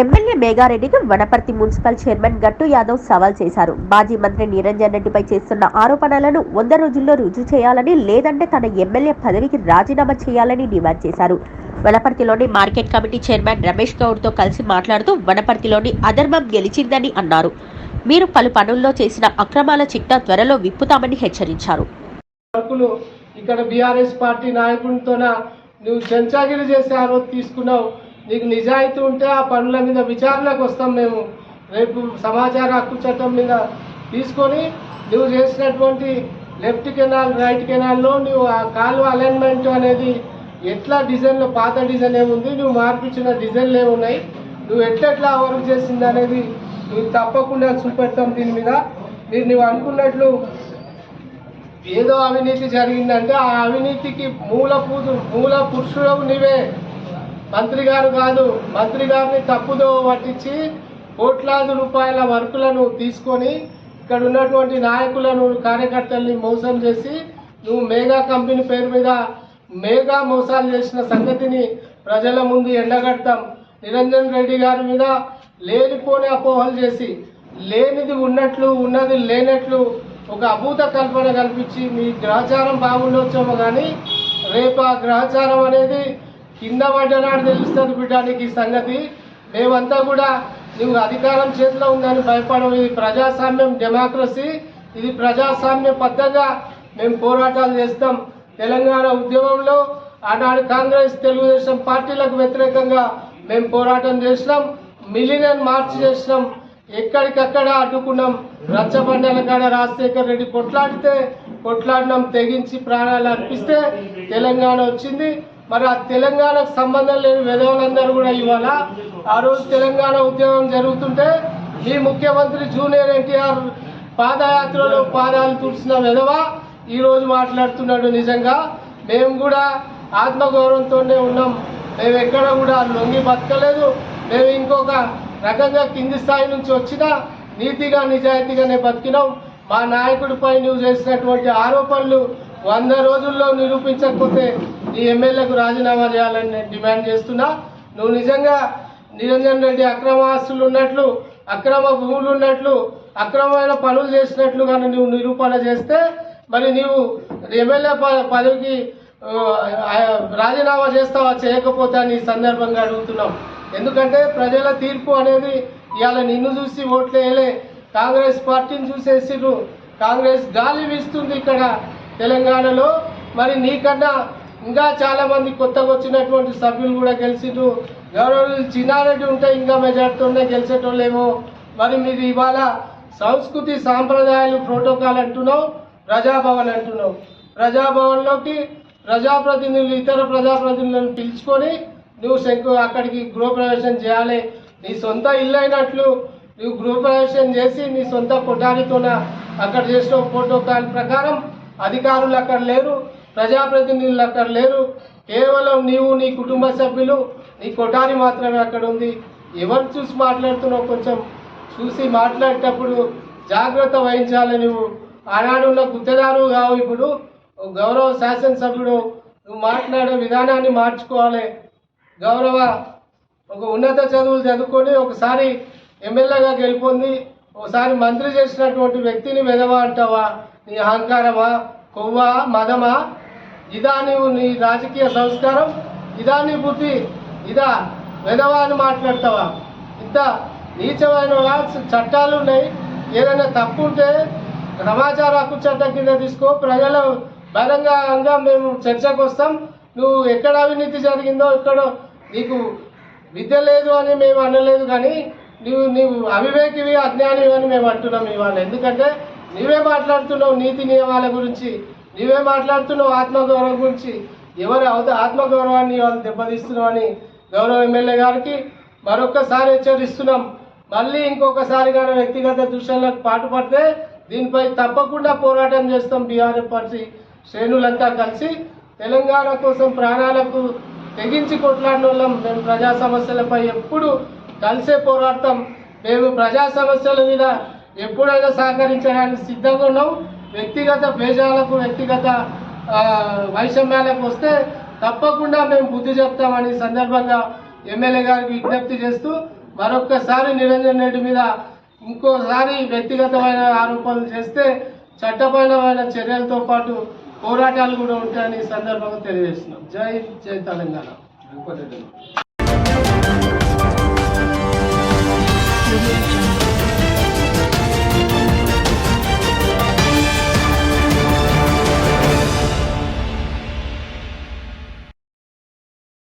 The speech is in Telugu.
ఎమ్మెల్యే మేఘారెడ్డికి వనపర్తి మున్సిపల్ చైర్మన్ గట్టు యాదవ్ సవాల్ చేశారు. మాజీ మంత్రి నిరంజన్ రెడ్డిపై చేస్తున్న ఆరోపణలను వంద రోజుల్లో రుజువు చేయాలని లేదంటే తన ఎమ్మెల్యే పదవికి రాజీనామా చేయాలని డిమాండ్ చేశారు. వనపర్తిలోని మార్కెట్ కమిటీ చైర్మన్ రమేష్ గౌడ్తో కలిసి మాట్లాడుతూ వనపర్తిలోని అధర్మం గెలిచిందని అన్నారు. మీరు పలు పనుల్లో చేసిన అక్రమాల చిట్టా త్వరలో విప్పుతామని హెచ్చరించారు. ఇక్కడ బీఆర్ఎస్ పార్టీ నాయకుడితో నువ్వు చెంచాగిరి చేసే ఆ రోజు తీసుకున్నావు. నీకు నిజాయితీ ఉంటే ఆ పనుల మీద విచారణకు వస్తాం మేము. రేపు సమాచార హక్కు చట్టం మీద తీసుకొని నువ్వు చేసినటువంటి లెఫ్ట్ కెనాల్ రైట్ కెనాల్లో నువ్వు ఆ కాలువ అలైన్మెంట్ అనేది ఎట్లా డిజైన్లో పాత డిజైన్ ఏముంది నువ్వు మార్పించిన డిజైన్లు ఏమున్నాయి నువ్వు ఎట్లెట్లా వర్క్ చేసింది అనేది నువ్వు తప్పకుండా చూపెడతాం దీని మీద. మీరు నువ్వు అనుకున్నట్లు ఏదో అవినీతి జరిగిందంటే ఆ అవినీతికి మూల పూజ మూల పురుషుడు నీవే. మంత్రి గారు కాదు మంత్రి గారిని తప్పుదో పట్టించి కోట్లాది రూపాయల వర్కులను తీసుకొని ఇక్కడ ఉన్నటువంటి నాయకులను కార్యకర్తల్ని మోసం చేసి నువ్వు మేఘా కంపెనీ పేరు మీద మేఘా మోసాలు చేసిన సంగతిని ప్రజల ముందు ఎండగడతాం. నిరంజన్ రెడ్డి గారి మీద లేనిపోని అపోహలు చేసి లేనిది ఉన్నట్లు ఉన్నది లేనట్లు ఒక అభూత కల్పన కల్పించి మీ గ్రహచారం బాగుండొచ్చేమో కానీ రేపు ఆ గ్రహచారం అనేది కింద పడ్డనాడు తెలుస్తుంది బిడ్డానికి ఈ సంగతి. మేమంతా కూడా నువ్వు అధికారం చేతిలో ఉందని భయపడము. ఇది ప్రజాస్వామ్యం డెమోక్రసీ ఇది ప్రజాస్వామ్య పద్ధతిగా మేము పోరాటాలు చేస్తాం. తెలంగాణ ఉద్యమంలో ఆనాడు కాంగ్రెస్ తెలుగుదేశం పార్టీలకు వ్యతిరేకంగా మేము పోరాటం చేసినాం. మిలియన్ మార్చ్ చేసినాం. ఎక్కడికక్కడ అడ్డుకున్నాం. రచ్చబండల కాడ రాజశేఖర్ రెడ్డి కొట్లాడితే కొట్లాడినాం. తెగించి ప్రాణాలు అర్పిస్తే తెలంగాణ వచ్చింది. మరి ఆ తెలంగాణకు సంబంధం లేని విధవులందరూ కూడా ఇవాళ ఆ రోజు తెలంగాణ ఉద్యమం జరుగుతుంటే ఈ ముఖ్యమంత్రి జూనియర్ ఎన్టీఆర్ పాదయాత్రలో పాదాలు తుడిచిన విధవ ఈరోజు మాట్లాడుతున్నాడు నిజంగా. మేము కూడా ఆత్మగౌరవంతోనే ఉన్నాం. మేము ఎక్కడ కూడా లొంగి బతకలేదు. మేము ఇంకొక రకంగా కింది స్థాయి నుంచి వచ్చినా నీతిగా నిజాయితీగానే బతికినాం. మా నాయకుడిపై నువ్వు చేసినటువంటి ఆరోపణలు వంద రోజుల్లో నిరూపించకపోతే నీ ఎమ్మెల్యేకు రాజీనామా చేయాలని నేను డిమాండ్ చేస్తున్నా. నువ్వు నిజంగా నిరంజన్ రెడ్డి అక్రమ ఆస్తులు ఉన్నట్లు అక్రమ భూములు ఉన్నట్లు అక్రమమైన పనులు చేసినట్లు కానీ నువ్వు నిరూపణ చేస్తే మరి నీవు ఎమ్మెల్యే ప- పదవికి రాజీనామా చేస్తావా చేయకపోతే అని ఈ సందర్భంగా అడుగుతున్నాం ఎందుకంటే ప్రజల తీర్పు అనేది ఇవాళ నిన్ను చూసి ఓట్లు వేయలే కాంగ్రెస్ పార్టీని చూసేసిర్రు. కాంగ్రెస్ గాలి వీస్తుంది ఇక్కడ. తెలంగాణలో మరి నీకన్నా ఇంకా చాలా మంది కొత్తగా వచ్చినటువంటి సభ్యులు కూడా గెలిచిండ్రు. గౌరవ చిన్నారెడ్డి ఉంటే ఇంకా మెజార్టీతోనే గెలిచేటోళ్ళేమో. మరి మీరు ఇవాళ సంస్కృతి సాంప్రదాయాలు ప్రోటోకాల్ అంటున్నావు ప్రజాభవన్ అంటున్నావు. ప్రజాభవన్లోకి ప్రజాప్రతినిధులు ఇతర ప్రజాప్రతినిధులను పిలుచుకొని నువ్వు శంకు అక్కడికి గృహప్రవేశం చేయాలి. నీ సొంత ఇల్లు అయినట్లు నువ్వు గృహప్రవేశం చేసి నీ సొంత కొఠారితోన అక్కడ చేసిన ప్రోటోకాల్ ప్రకారం అధికారులు అక్కడ లేరు ప్రజాప్రతినిధులు అక్కడ లేరు. కేవలం నీవు నీ కుటుంబ సభ్యులు నీ కొఠారి మాత్రమే అక్కడ ఉంది. ఎవరు చూసి మాట్లాడుతున్నావు కొంచెం? చూసి మాట్లాడేటప్పుడు జాగ్రత్త వహించాలి నువ్వు. ఆనాడు ఉన్న గుత్తదారు కావు ఇప్పుడు. గౌరవ శాసనసభ్యుడు నువ్వు మాట్లాడే విధానాన్ని మార్చుకోవాలి. గౌరవ ఒక ఉన్నత చదువులు చదువుకొని ఒకసారి ఎమ్మెల్యేగా గెలుపొంది ఒకసారి మంత్రి చేసినటువంటి వ్యక్తిని వెదవా అంటావా? నీ అహంకారమా కొవ్వా మదమా? ఇదా నీవు నీ రాజకీయ సంస్కారం ఇదా నీ బుద్ధి ఇదా వెదవా అని మాట్లాడతావా? ఇంత నీచమైన చట్టాలు ఉన్నాయి. ఏదైనా తప్పు ఉంటే సమాచార హక్కు చట్టం కింద తీసుకో. ప్రజలు బహిరంగంగా మేము చర్చకు వస్తాం. నువ్వు ఎక్కడ అవినీతి జరిగిందో ఎక్కడో నీకు విద్య లేదు అని మేము అనలేదు కానీ నువ్వు నీవు అవివేకివి అజ్ఞానివి అని మేము అంటున్నాం ఇవాళ. ఎందుకంటే నీవే మాట్లాడుతున్నావు నీతి నియమాల గురించి నీవే మాట్లాడుతున్నావు ఆత్మగౌరవం గురించి. ఎవరి అవత ఆత్మగౌరవాన్ని వాళ్ళు దెబ్బతీస్తున్నావు గౌరవ ఎమ్మెల్యే గారికి మరొకసారి హెచ్చరిస్తున్నాం. మళ్ళీ ఇంకొకసారి కానీ వ్యక్తిగత దృశ్యాలకు పాటుపడితే దీనిపై తప్పకుండా పోరాటం చేస్తాం బీఆర్ఎఫ్ పార్టీ శ్రేణులంతా కలిసి. తెలంగాణ కోసం ప్రాణాలకు తెగించి కొట్లాడిన వాళ్ళం. మేము ప్రజా సమస్యలపై ఎప్పుడు కలిసే పోరాడతాం. మేము ప్రజా సమస్యల మీద ఎప్పుడైనా సహకరించడానికి సిద్ధంగా ఉన్నాం వ్యక్తిగత భేజాలకు వ్యక్తిగత వైషమ్యాలకు వస్తే తప్పకుండా మేము బుద్ధి చెప్తామని సందర్భంగా ఎమ్మెల్యే గారికి విజ్ఞప్తి చేస్తూ మరొక్కసారి నిరంజన్ రెడ్డి మీద ఇంకోసారి వ్యక్తిగతమైన ఆరోపణలు చేస్తే చట్టపరమైన చర్యలతో పాటు పోరాటాలు కూడా ఉంటాయని సందర్భంగా తెలియజేస్తున్నాం. జై జై తెలంగాణ.